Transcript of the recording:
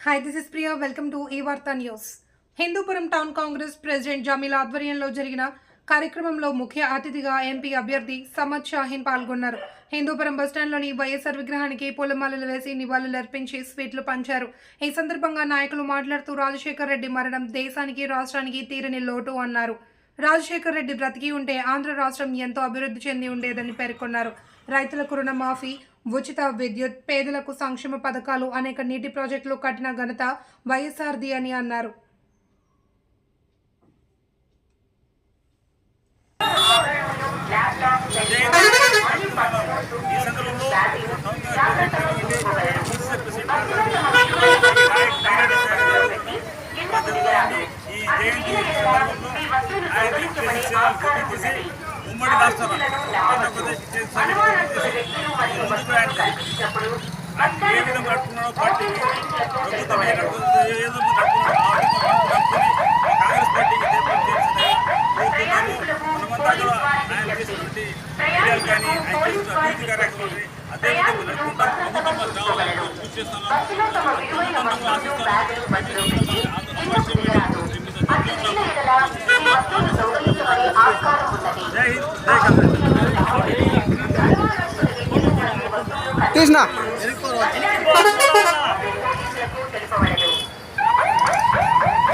Hi this is Priya welcome to ఈ వార్తా news Hindupuram town Congress president Jameel ఆధ్వర్యంలో జరిగిన కార్యక్రమంలో ముఖ్య అతిథిగా ఎంపీ అభ్యర్థి సమద్ షాహీన్ పాల్గొన్నారు. హిందూపురం బస్టాండ్లోని వైఎస్ఆర్ విగ్రహానికి పూలమాలలు వేసి నివాళులు అర్పించి స్వీట్లు పంచారు. ఈ సందర్భంగా నాయకులు మాట్లాడుతూ రాజశేఖర్ రెడ్డి మరణం దేశానికి రాష్ట్రానికి తీరని లోటు అన్నారు. రాజశేఖర్ రెడ్డి బ్రతికి ఉంటే ఆంధ్ర రాష్ట్రం ఎంతో అభివృద్ధి చెంది ఉండేదని పేర్కొన్నారు. రైతులకు రుణమాఫీ ఉచిత విద్యుత్ పేదలకు సంక్షేమ పథకాలు అనేక నీటి ప్రాజెక్టులు కట్టిన ఘనత వైఎస్ఆర్ది అని అన్నారు. ఉమ్మడి రాష్ట్రాలు ఆంధ్రప్రదేశ్ చేసిన ఏ విధంగా నడుపుకున్నాడో పార్టీకి ప్రభుత్వం ఏ నడుపుతుందో, ఏ విధంగా కాంగ్రెస్ పార్టీకి కోరుతున్నాను మనమంతా కూడా ఆయన చేసినటువంటి కానీ ఆయన చేసిన అభివృద్ధి అదేవిధంగా నడుపుకుంటాం ప్రభుత్వం కావాలని కృషి చేస్తున్నాం ఆశిస్తున్నాం జై హింద్ జై కృష్ణ